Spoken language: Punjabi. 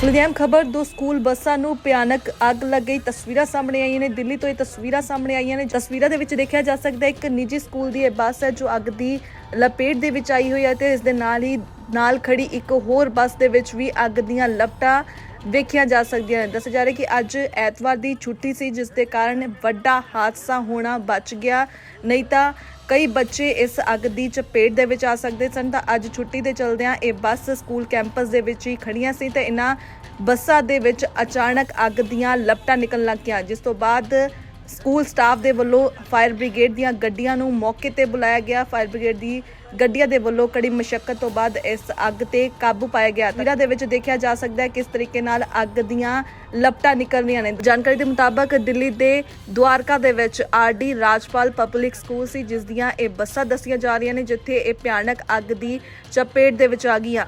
ਸਲਦੀਮ ਖਬਰ, ਦੋ ਸਕੂਲ ਬੱਸਾਂ ਨੂੰ ਭਿਆਨਕ ਅੱਗ ਲੱਗ ਗਈ। ਤਸਵੀਰਾਂ ਸਾਹਮਣੇ ਆਈਆਂ ਨੇ, ਦਿੱਲੀ ਤੋਂ ਇਹ ਤਸਵੀਰਾਂ ਸਾਹਮਣੇ ਆਈਆਂ ਨੇ। ਤਸਵੀਰਾਂ ਦੇ ਵਿੱਚ ਦੇਖਿਆ ਜਾ ਸਕਦਾ ਇੱਕ ਨਿੱਜੀ ਸਕੂਲ ਦੀ ਇਹ ਬੱਸ ਹੈ, ਜੋ ਅੱਗ ਦੀ ਲਪੇਟ ਦੇ ਵਿੱਚ ਆਈ ਹੋਈ ਹੈ ਤੇ ਇਸ ਦੇ ਨਾਲ ਹੀ ਨਾਲ ਖੜੀ ਇੱਕ ਹੋਰ ਬੱਸ ਦੇ ਵਿੱਚ ਵੀ ਅੱਗ ਦੀਆਂ ਲਪਟਾਂ ਵੇਖੀਆਂ ਜਾ ਸਕਦੀਆਂ ਨੇ। ਦੱਸਿਆ ਜਾ ਰਿਹਾ ਕਿ ਅੱਜ ਐਤਵਾਰ ਦੀ ਛੁੱਟੀ ਸੀ, ਜਿਸ ਦੇ ਕਾਰਨ ਵੱਡਾ ਹਾਦਸਾ ਹੋਣਾ ਬਚ ਗਿਆ। ਨਹੀਂ ਤਾਂ ਕਈ ਬੱਚੇ ਇਸ ਅੱਗ ਦੀ ਚਪੇਟ ਦੇ ਵਿੱਚ ਆ ਸਕਦੇ ਸਨ। ਤਾਂ ਅੱਜ ਛੁੱਟੀ ਦੇ ਚਲਦਿਆਂ ਇਹ ਬੱਸ ਸਕੂਲ ਕੈਂਪਸ ਦੇ ਵਿੱਚ ਹੀ ਖੜੀਆਂ ਸੀ ਤੇ ਇਹਨਾਂ ਬੱਸਾਂ ਦੇ ਵਿੱਚ ਅਚਾਨਕ ਅੱਗ ਦੀਆਂ ਲਪਟਾਂ ਨਿਕਲਣ ਲੱਗ ਗਿਆ ਜਿਸ ਤੋਂ ਬਾਅਦ ਸਕੂਲ ਸਟਾਫ ਦੇ ਵੱਲੋਂ ਫਾਇਰ ਬ੍ਰਿਗੇਡ ਦੀਆਂ ਗੱਡੀਆਂ ਨੂੰ ਮੌਕੇ ਤੇ ਬੁਲਾਇਆ ਗਿਆ। ਫਾਇਰ ਬ੍ਰਿਗੇਡ ਦੀ ਗੱਡੀਆਂ ਦੇ ਵੱਲੋਂ ਕੜੀ ਮੁਸ਼ਕਲ ਤੋਂ ਬਾਅਦ ਇਸ ਅੱਗ ਤੇ ਕਾਬੂ ਪਾਇਆ ਗਿਆ। ਤਸਵੀਰਾਂ ਦੇ ਵਿੱਚ ਦੇਖਿਆ ਜਾ ਸਕਦਾ ਹੈ ਕਿਸ ਤਰੀਕੇ ਨਾਲ ਅੱਗ ਦੀਆਂ ਲਪਟਾਂ ਨਿਕਲ ਰਹੀਆਂ ਨੇ। ਜਾਣਕਾਰੀ ਦੇ ਮੁਤਾਬਕ ਦਿੱਲੀ ਦੇ ਦੁਆਰਕਾ ਦੇ ਵਿੱਚ R D Rajpal public school ਸੀ, ਜਿਸ ਦੀਆਂ ਇਹ ਬੱਸਾਂ ਦੱਸੀਆਂ ਜਾ ਰਹੀਆਂ ਨੇ, ਜਿੱਥੇ ਇਹ ਭਿਆਨਕ ਅੱਗ ਦੀ ਚਪੇਟ ਦੇ ਵਿੱਚ ਆ ਗਈਆਂ।